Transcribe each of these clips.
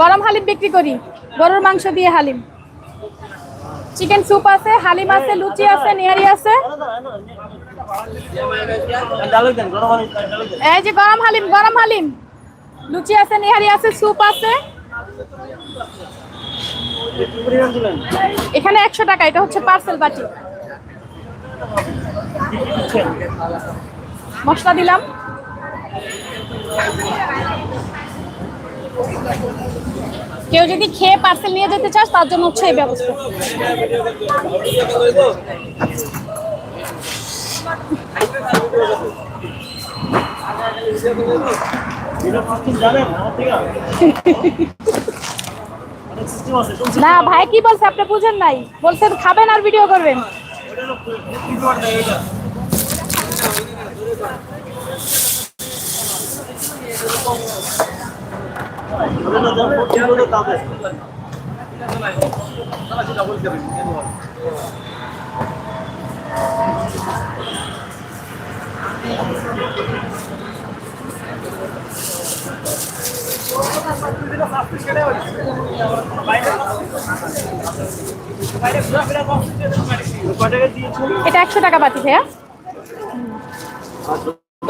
গরম হালিম বিক্রি করি। গরুর মাংস দিয়ে হালিম। চিকেন স্যুপ আছে হালিম আছে লুচি আছে নিহারি আছে। এই যে গরম হালিম গরম হালিম। লুচি আছে নিহারি আছে স্যুপ আছে। এখানে একশো টাকা এটা হচ্ছে পার্সেল বাটি। মশলা দিলাম। কেউ যদি খেয়ে পার্সেল নিয়ে যেতে চাস, তার জন্য হচ্ছে এই ব্যবস্থা। না, ভাই, কি বলছে? আপনি বুঝেন নাই। বলছেন খাবেন আর ভিডিও করবেন। এটা একশো টাকা বাটি ভাইয়া।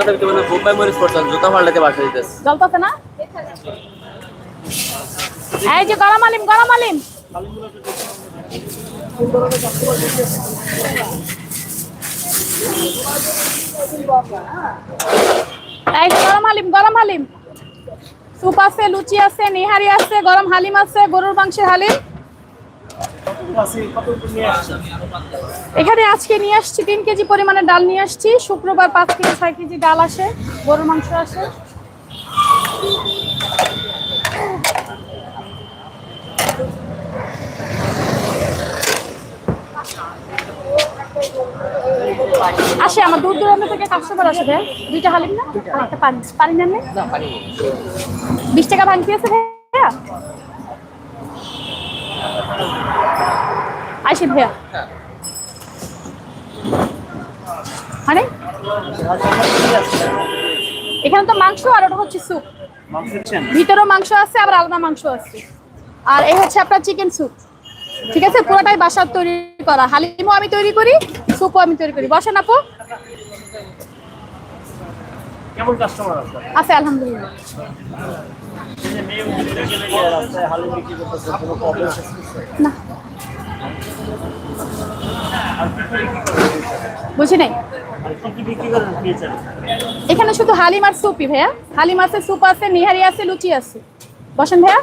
জুতাটা মানে বোম্বাই বাসা না? এই যে গরম আলিম গরম আলিম। এই গরম হালিম গরম হালিম স্যুপ আছে, লুচি আছে, নিহারি আছে, গরম হালিম আছে, গরুর মাংসের হালিম আছে কত নিয়ে আসছেন এখানে আজকে নিয়ে আসছি তিন কেজি পরিমাণে ডাল নিয়ে আসছি। শুক্রবার পাঁচ কেজি ছয় কেজি ডাল আসে গরুর মাংস আসে। আসে আমার দূর দূরান্ত থেকে কাস্টমার আসে ভাই। দুইটা হালিম না? একটা পানি। পানি নেন নাই? বিশ টাকা ভাঙতি আছে ভাইয়া? আসি ভাইয়া। মানে এখানে তো মাংস আর ওটা হচ্ছে স্যুপ ভিতরেও মাংস আছে আবার আলাদা মাংস আছে। আর এই হচ্ছে আপনার চিকেন স্যুপ ঠিক আছে? পুরোটাই বাসার তৈরি করা। হালিমও আমি তৈরি করি স্যুপও আমি তৈরি করি। বসেন আপু। কেমন কাস্টমার আছে? আলহামদুলিল্লাহ। না। বুঝি নাই? এখানে শুধু হালিম আর স্যুপই ভাইয়া। হালিম আছে স্যুপ আছে, নিহারি আছে, লুচি আছে। বসেন ভাইয়া।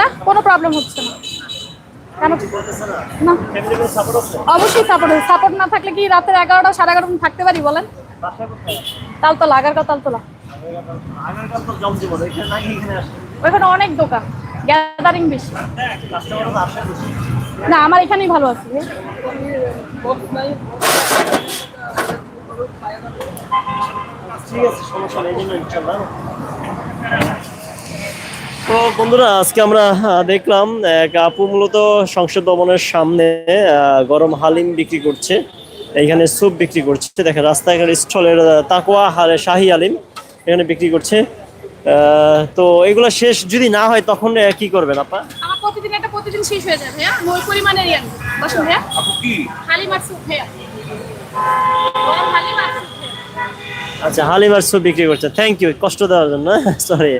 না, কোনো প্রবলেম হচ্ছে না। অবশ্যই সাপোর্ট সাপোর্ট না থাকলে কি রাতের এগারোটা, সাড়ে এগারোটা থাকতে পারি, বলেন? তালতলা তালতলা এখানে এখানে ওইখানে অনেক দোকান গ্যাদারিং বেশি। না, আমার এখানেই ভালো আছে। তো বন্ধুরা, আজকে আমরা দেখলাম, এক আপু মূলত সংসদ ভবনের সামনে গরম হালিম বিক্রি করছে, এইখানে স্যুপ বিক্রি করছে। দেখেন রাস্তাঘাট স্টলের তাকোয়া হালে শাহি হালিম এখানে বিক্রি করছে। তো এগুলো শেষ যদি না হয় তখন কি করবেন আপা? আমার প্রতিদিন এটা প্রতিদিন শেষ হয়ে যায় ভাইয়া। ওই পরিমাণেরই আনব বসুন ভাইয়া। হালিম আর স্যুপ ভাইয়া। গরম হালিম আর স্যুপ ভাইয়া। আচ্ছা হালিম আর স্যুপ বিক্রি করছে থ্যাংক ইউ কষ্ট দেওয়ার জন্য। সরি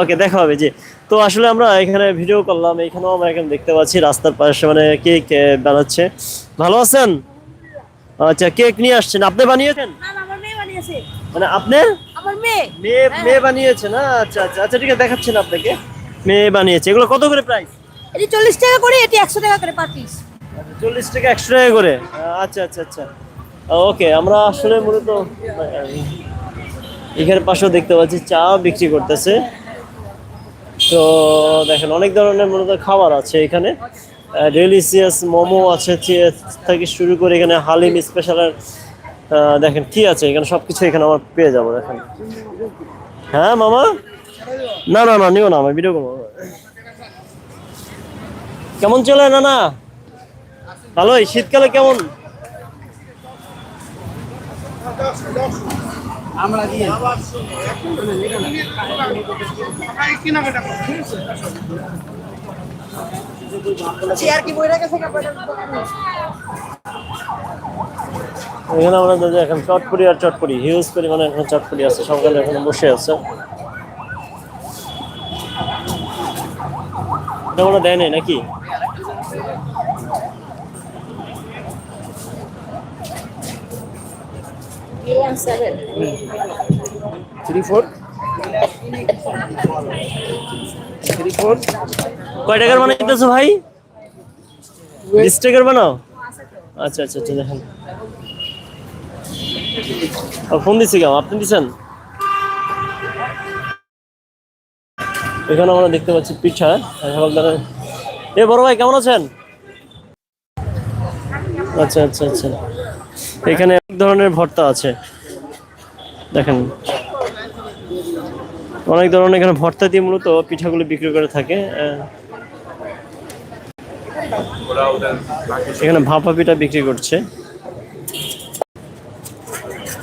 ওকে দেখা হবে জি। তো আসলে আমরা এখানে ভিডিও করলাম এখানেও আমরা এখানে দেখতে পাচ্ছি রাস্তার পাশে মানে কেক বানাচ্ছে ভালো আছেন? আচ্ছা কেক নিয়ে আসছেন। আপনি বানিয়েছেন? না না, আমার মেয়ে বানিয়েছে। মানে আপনি আমার মেয়ে? মেয়ে মেয়ে বানিয়েছে না? আচ্ছা আচ্ছা আচ্ছা ঠিক আছে দেখাচ্ছেন আপনাকে। মেয়ে বানিয়েছে। এগুলো কত করে প্রাইস এটি চল্লিশ টাকা করে এটি একশো টাকা করে পার পিস চল্লিশ টাকা একশো টাকা করে? আচ্ছা আচ্ছা আচ্ছা। ওকে আমরা আসলে মূলত এখানে পাশেও দেখতে পাচ্ছি চা বিক্রি করতেছে। তো দেখেন অনেক ধরনের মূলত খাবার আছে এখানে। ডেলিসিয়াস মোমো আছে থেকে শুরু করে এখানে হালিম স্পেশাল দেখেন কি আছে? এখানে সবকিছু এখানে আমার পেয়ে যাব দেখেন। হ্যাঁ মামা? না না না নিও না আমার ভিডিও করব। কেমন চলে না না ভালোই? শীতকালে কেমন? এখানে আমরা দাদা এখন চটপুরি আর চটপুরি হিউজ পরিমাণে এখন চটপুরি আছে সকালে এখন বসে আছে। এটা ওরা দেয় নাই নাকি? কয় টাকার বানাইতেছো ভাই? বিশ টাকার বানাও? আচ্ছা আচ্ছা আচ্ছা দেখেন। ফোন দিচ্ছি কেমন? আপনি দিচ্ছেন এখানে আমরা দেখতে পাচ্ছি পিঠা সকালবেলা এ, বড় ভাই, কেমন আছেন? আচ্ছা আচ্ছা আচ্ছা। এখানে এক ধরনের ভর্তা আছে। দেখেন। অনেক ধরনের এখানে ভর্তা দিয়ে মূলত পিঠাগুলো বিক্রি করে থাকে। এখানে ভাপা পিঠা বিক্রি করছে।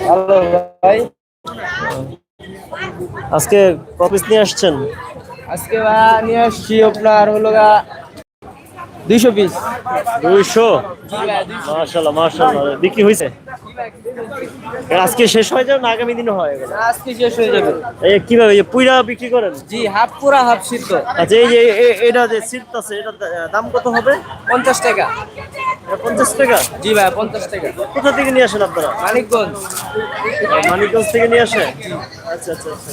হ্যালো ভাই। আজকে কপিস নিয়ে আসছেন? আজকে নিয়ে আসছি আপনার হলো গা দুইশো পিস দুইশো? মার্শাল্লাহ মার্শাল্লাহ বিক্রি হয়েছে? আজকে শেষ হয়ে যাবে না আগামী দিনে হয় এগুলো? আজকে শেষ হয়ে যাবে। এই কীভাবে এই পুইরা বিক্রি করেন? জি হাফ পুরা হাফ সিদ্ধ। আচ্ছা এই যে এটা যে সিট আছে এটা দাম কত হবে? পঞ্চাশ টাকা। পঞ্চাশ টাকা? জি ভাই পঞ্চাশ টাকা। কোথা থেকে নিয়ে আসেন আপনারা? মানিকগঞ্জ। মানিকগঞ্জ থেকে নিয়ে আসেন? আচ্ছা আচ্ছা আচ্ছা।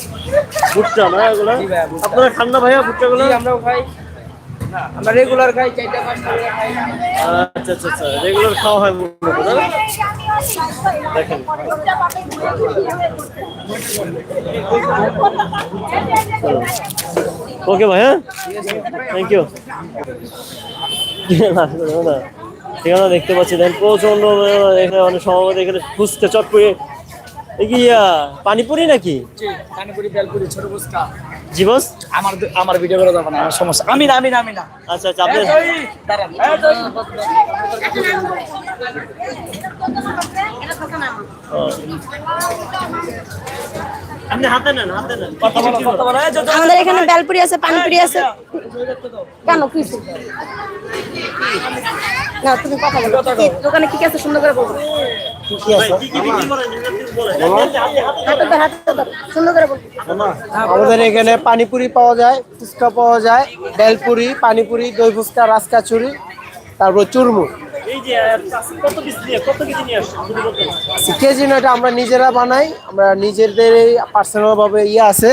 ভুট্টা না এগুলো? জি ভাইয়া, ভুট্টা। আপনারা খান না ভাইয়া ভুট্টাগুলো? আমরাও খাই। আমরা রেগুলার খাই, চারটা, পাঁচটা খাই। আচ্ছা আচ্ছা আচ্ছা রেগুলার খাওয়া হয় দেখেন। ওকে ভাই হ্যাঁ? থ্যাংক ইউ ঠিকানা দেখতে পাচ্ছি। দেখেন প্রচণ্ড এখানে অনেক সম্ভবত এখানে খুঁজতে চট চটপুরি পানিপুরি নাকি? পানিপুরি বেলপুরি ছোট ফুচকা। জীবস আমার আমার ভিডিও করে যাব না আমার সমস্যা। আমি না আমি না আমি না। আচ্ছা আচ্ছা আপনি দাঁড়ান। আমাদের এখানে বেলপুরি আছে পানিপুরি আছে। কেন কি? না তুমি কথা বলো। কি দোকানে কি কি আছে? সুন্দর করে বলব আমাদের এখানে পানিপুরি পাওয়া যায় ফুচকা পাওয়া যায় বেলপুরি পানিপুরি দই ফুচকা তারপর কত পিস নিয়ে কত কেজি কেজি নয়টা আমরা নিজেরা বানাই আমরা নিজেদের পার্সোনাল ভাবে ইয়ে আছে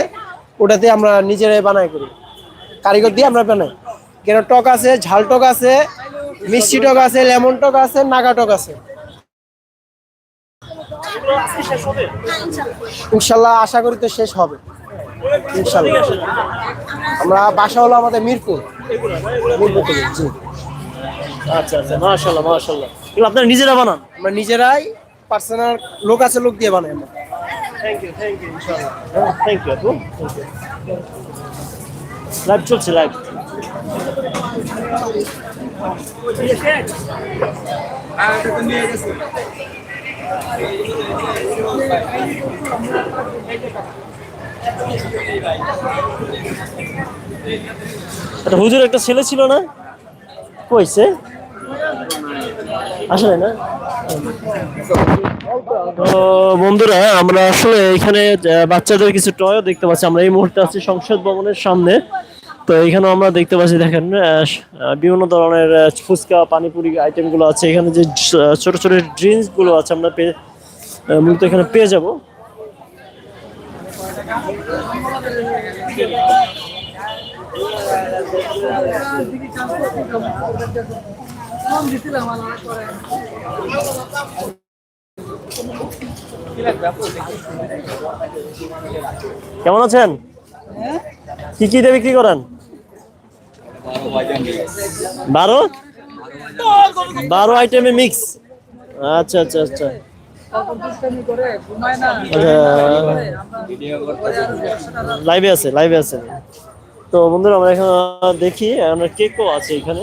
ওটাতে আমরা নিজেরাই বানাই করি। কারিগর দিয়ে আমরা বানাই। কেন টক আছে ঝাল টক আছে মিষ্টি টক আছে লেমন টক আছে নাগা টক আছে। ইনশাল্লাহ আশা করি তো শেষ হবে। ইনশাল্লাহ। আমরা বাসা হলো আমাদের মিরপুর। মিরপুর থেকে জি। আচ্ছা আচ্ছা মাশাআল্লাহ মাশাআল্লাহ। এগুলো আপনারা নিজেরা বানান? আমরা নিজেরাই পার্সোনাল লোক আছে লোক দিয়ে বানাই আমরা। থ্যাংক ইউ থ্যাংক ইউ ইনশাআল্লাহ। থ্যাংক ইউ আপু লাইভ চলছে লাইভ একটা হুজুর, একটা ছেলে ছিল না? কইছে? আসলে না? তো বন্ধুরা, আমরা আসলে এখানে বাচ্চাদের কিছু টয়ও দেখতে পাচ্ছি। আমরা এই মুহূর্তে আছি সংসদ ভবনের সামনে। তো এখানে আমরা দেখতে পাচ্ছি দেখেন বিভিন্ন ধরনের ফুচকা পানিপুরি আইটেমগুলো আছে। এখানে যে ছোট ছোট ড্রিঙ্কসগুলো আছে আমরা পেয়ে মূলত এখানে পেয়ে যাব। কেমন আছেন? কি কি দিয়ে বিক্রি করেন? বারো? বারো আইটেমে মিক্স আচ্ছা আচ্ছা আচ্ছা। লাইভে আছে লাইভে আছে। তো বন্ধুরা, আমরা এখানে দেখি, আমরা কেকও আছে এখানে।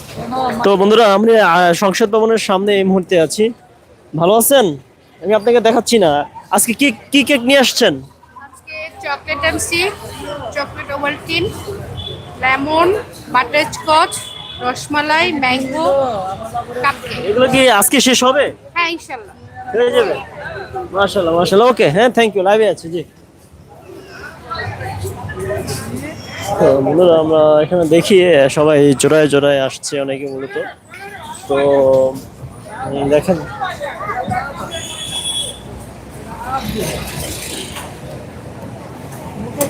তো বন্ধুরা আমরা আহ, সংসদ ভবনের সামনে এই মুহূর্তে আছি। ভালো আছেন? আমি আপনাকে দেখাচ্ছি না। আজকে কি কি কেক নিয়ে আসছেন? আজকে chocolate MC chocolate Ovaltine lemon butterscotch rasmalai mango cupcake. এগুলো কি আজকে শেষ হবে? হ্যাঁ ইনশাল্লাহ। হয়ে যাবে। মাশাআল্লাহ মাশাআল্লাহ। ওকে হ্যাঁ থ্যাংক ইউ লাইভে আছে জি। তো বন্ধুরা আমরা এখানে দেখি, সবাই জোড়ায় জোড়ায় আসছে অনেকে মূলত। তো দেখেন।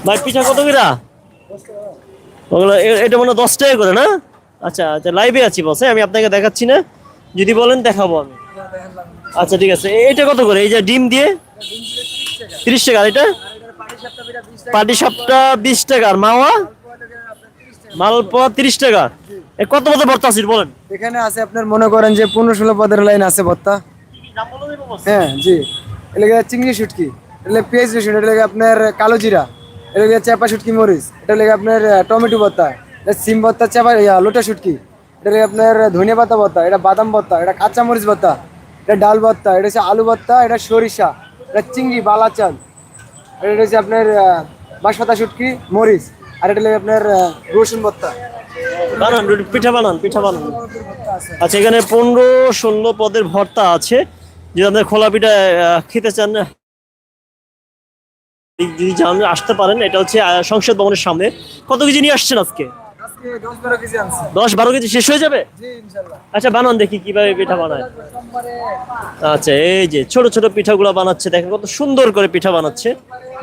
ভাই, পিঠা কত কিরা? ওগুলো এটা মনে হয় টাকা করে, না? আচ্ছা আচ্ছা লাইভে আছি বসে আমি আপনাকে দেখাচ্ছি না। যদি বলেন, দেখাবো আমি। আচ্ছা ঠিক আছে। এটা কত করে? এই যে ডিম দিয়ে? তিরিশ টাকা এটা? পাটি সাপটা বিশ টাকা আর মাওয়া? মালপোয়া তিরিশ টাকা। কত ভর্তা আছে বলেন? এখানে আছে আপনার মনে করেন যে পনেরো ষোলো পদের লাইন আছে হ্যাঁ জি। চিংড়ি এটা পেঁয়াজ রসুন এটা আপনার কালো জিরা এটা চাপা শুটকি মরিচ এটা লাগে আপনার টমেটো এটা সিম ভত্তা চেপা ইয়া, লোটা শুটকি এটা লাগে আপনার ধনিয়া পাতা ভত্তা এটা বাদাম ভত্তা এটা কাঁচা মরিচ ভত্তা এটা ডাল ভত্তা এটা হচ্ছে আলু ভত্তা এটা সরিষা এটা চিংড়ি বালা চাল আর এটা হচ্ছে আপনার বাঁশপাতা শুটকি মরিচ আর এটা লাগে আপনার রসুন ভত্তা বানান পিঠা বানান পিঠা বানান। আচ্ছা এখানে পনেরো ষোলো পদের ভর্তা আছে। যদি আপনার খোলা পিঠা খেতে চান যদি আসতে পারেন। এটা হচ্ছে সংসদ ভবনের সামনে। কত কেজি নিয়ে আসছেন আজকে? দশ বারো কেজি শেষ হয়ে যাবে? আচ্ছা বানান দেখি কীভাবে পিঠা বানায়। আচ্ছা এই যে ছোট ছোট পিঠাগুলো বানাচ্ছে দেখেন কত সুন্দর করে পিঠা বানাচ্ছে।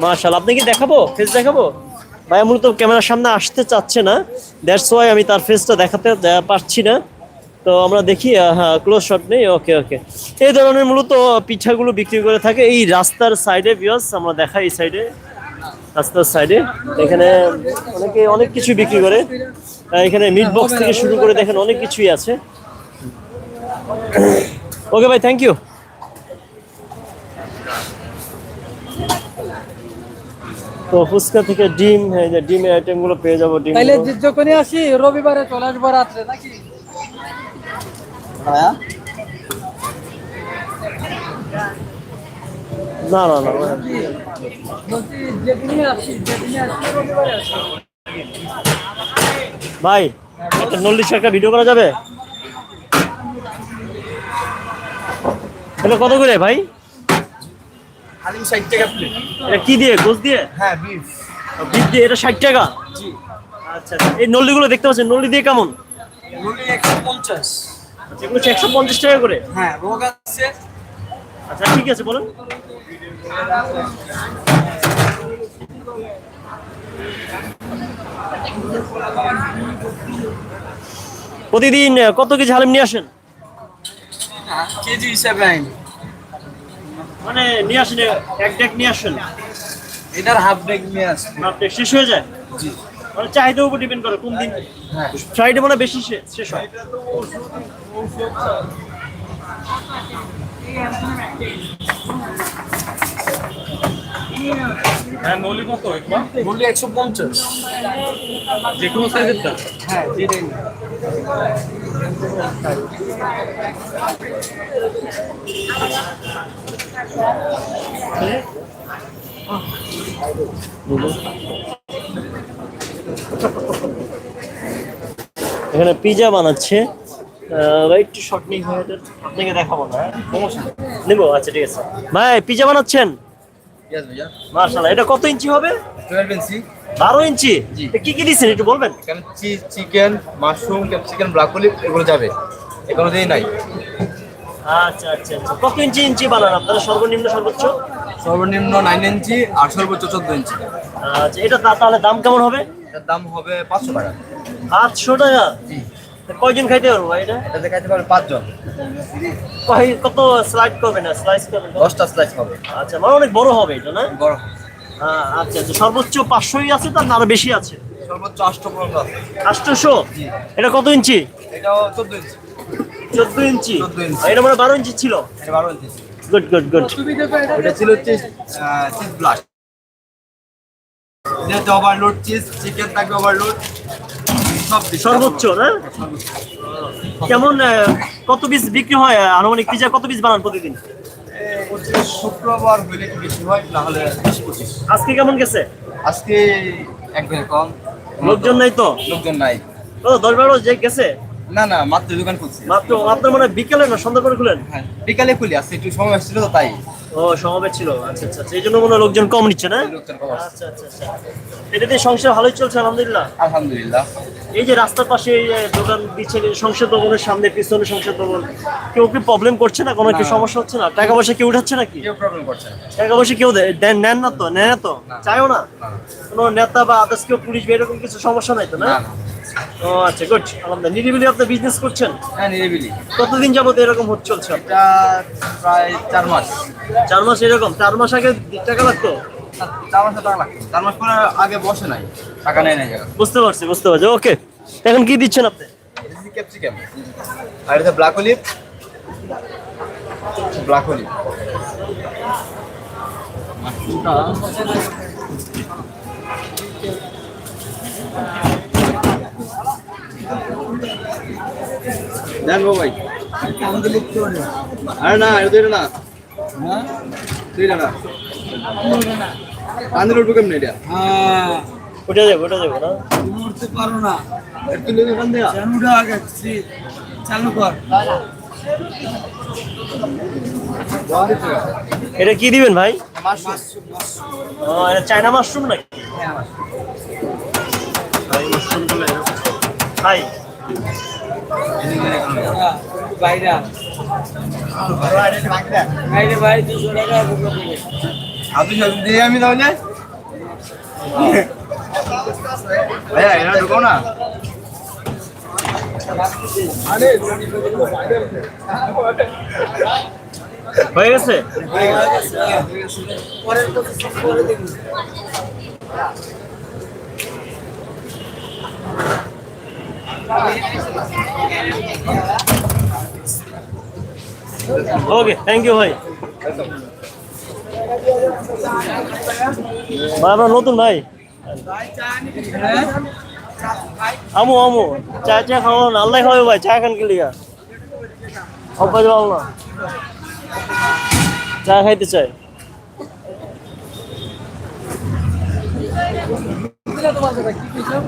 মাশাল আপনি কি দেখাবো? ফেস দেখাবো? ভাই মূলত ক্যামেরার সামনে আসতে চাচ্ছে না। দ্যাটস ওয়াই আমি তার ফেসটা দেখাতে পারছি না। তো আমরা দেখি হ্যাঁ ক্লোজ শট নেই ওকে ওকে এই ধরনের মূলত পিঠাগুলো বিক্রি করে থাকে এই রাস্তার সাইডে বিয়স আমরা দেখাই এই সাইডে রাস্তার সাইডে এখানে অনেকে অনেক কিছু বিক্রি করে। এখানে মিট বক্স থেকে শুরু করে দেখেন অনেক কিছুই আছে। ওকে ভাই থ্যাংক ইউ তো ফুচকা থেকে ডিম এই যে ডিমের আইটেমগুলো পেয়ে যাব ডিম তাইলে যে- যখনই আসি রবিবারে চলে আসব রাত্রে নাকি? না না না ভাই একটা নল্লিশ একটা ভিডিও করা যাবে? এটা কত করে ভাই? হালিম ষাট টাকা প্লেট এটা কি দিয়ে গোস দিয়ে? হ্যাঁ বিফ দিয়ে এটা ষাট টাকা? আচ্ছা আচ্ছা। এই নল্লিগুলো দেখতে পাচ্ছেন নল্লি দিয়ে কেমন? রুটি একশো পঞ্চাশ। আচ্ছা, এগুলো একশো পঞ্চাশ টাকা করে? হ্যাঁ রোগ আছে। আচ্ছা ঠিক আছে বলেন। প্রতিদিন কত কেজি হালিম নিয়ে আসেন? কেজি হিসাবে আইনি। মানে নিয়ে আসেন এক ডেক নিয়ে আসেন? এটার হাফ ব্যাগ নিয়ে আসবে আপনি শেষ হয়ে যায়? জি। মানে চাহিদার উপর ডিপেন্ড করে কোন দিন। হ্যাঁ। ফ্রাইডে মানে বেশি শেষ হয়। হ্যাঁ মৌলিক কত? একবার মূল্য একশো পঞ্চাশ। যে কোনো সাইজেরটা হ্যাঁ যেটাই এখানে পিজা বানাচ্ছে। ভাই একটু শর্ট নেই হয় আপনাকে দেখাবো না হ্যাঁ? সমস্যা নেব? আচ্ছা ঠিক আছে। ভাই পিজা বানাচ্ছেন? ইয়েস ভাইয়া। মার্শাল্লাহ এটা কত ইঞ্চি হবে? Twelve inch. বারো ইঞ্চি? জি। এ কি কি দিচ্ছেন একটু বলবেন? চিকেন মাশরুম ক্যাপসিকাম অলিভ এগুলো যাবে। এগুলো দিয়ে নাই। আচ্ছা আচ্ছা আচ্ছা। কত ইঞ্চি ইঞ্চি বানান আপনারা? সর্বনিম্ন সর্বোচ্চ? সর্বনিম্ন নাইন ইঞ্চি আর সর্বোচ্চ চোদ্দ ইঞ্চি। আচ্ছা এটা তাহলে দাম কেমন হবে? এটার দাম হবে পাঁচশো টাকা। আটশো টাকা। জি। কয়জন খাইতে পারব ভাই এটা? এটা দেখাতে পারবে পাঁচজন। কয় কত স্লাইড করবেন না স্লাইস করবেন কত? দশটা স্লাইস হবে আচ্ছা মানে অনেক বড় হবে এটা না? বড় আচ্ছা আচ্ছা সর্বোচ্চ পাঁচশোই আছে তার আরও বেশি আছে? সর্বোচ্চ আটশো পর্যন্ত আছে। আটশোশো। এটা কত ইঞ্চি? এটাও চোদ্দ ইঞ্চি। চোদ্দ ইঞ্চি? 14 এটা মানে বারো ইঞ্চি ছিল? এটা বারো ইঞ্চি গুড গুড গুড এটা ছিল চিজ চিজ ব্লাস্ট এটা ওভারলোড চিজ চিকেন থাকবে ওভারলোড। সর্বোচ্চ না? কেমন কত পিস বিক্রি হয় আনুমানিক পিজা কত পিস বানান প্রতিদিন? শুক্রবার হইলে বেশি হয় নাহলে বিশ পঁচিশ। আজকে কেমন গেছে? আজকে একবারে কম। লোকজন নাই তো? লোকজন নাই। ও দশ বারো যে গেছে? না না মাত্র দোকান খুলছি। মাত্র আপনার মানে বিকেলে না সন্ধ্যা করে খুলেন? হ্যাঁ বিকালে খুলি আজকে একটু সময় আসছিল তো তাই। ও সমাবেশ ছিল। আচ্ছা আচ্ছা আচ্ছা। এই জন্য মনে লোকজন কম নিচ্ছে না? আচ্ছা আচ্ছা আচ্ছা। এটা দিয়ে সংসার ভালোই চলছে আলহামদুলিল্লাহ? আলহামদুলিল্লাহ। এই যে রাস্তার পাশে দোকান দিচ্ছেন সংসদ ভবনের সামনে পিছনে সংসদ ভবন কেউ কি প্রবলেম করছে না? কোনো কি সমস্যা হচ্ছে না? টাকা পয়সা কেউ উঠাচ্ছে নাকি? কেউ প্রবলেম করছে না। টাকা পয়সা কেউ দেন- নেন না তো? নেন না তো? না। চাইও না? কোনো নেতা বা আদার্স কেউ পুলিশ বা এরকম কিছু সমস্যা নাই তো না? ও আচ্ছা গুড আলহামদুলিল্লাহ। নিরিবিলি আপনি বিজনেস করছেন? হ্যাঁ নিরিবিলি। কতদিন যাবত এরকম হচ্ছে চলছে? প্রায় চার মাস। চার মাস এরকম চার মাস আগে টাকা লাগতো? চার মাসে টাকা লাগতো। চার মাস পরে আগে বসে নাই টাকা নেয় নাই বুঝতে পারছি বুঝতে পারছি। ওকে এখন কি দিচ্ছেন আপনি? ক্যাপসিকাম। আর এটা black olive. Black olive. Then go ভাই। আরে না এটা দুইটা উঠবো কেমন এটা? ওটা যাব ওটা যাব না? উঠতে পারো না। এটা তুলে দোকান দেয়া চালুটা আগে চালু কর। এটা কি দিবেন ভাই? ও এটা চায়না মাশরুম নাকি? ভাই মাশরুমগুলো হাই বাইরা। বাইরে ভাই, দুশো টাকা আপনি সব দিয়ে আমি তাহলে? ভাইয়া, এরা ঢুকাও না। হয়ে গেছে? ওকে থ্যাংক ইউ ভাই ভাই আমরা নতুন ভাই আমু আমু চা চা খাওয়া না আল্লাহ খাওয়াবে ভাই চা খান কে লিগা অভ্যাস ভালো না চা খাইতে চাই ভাই এটা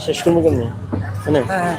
শেষ করব কেমনি? মানে? হ্যাঁ হ্যাঁ।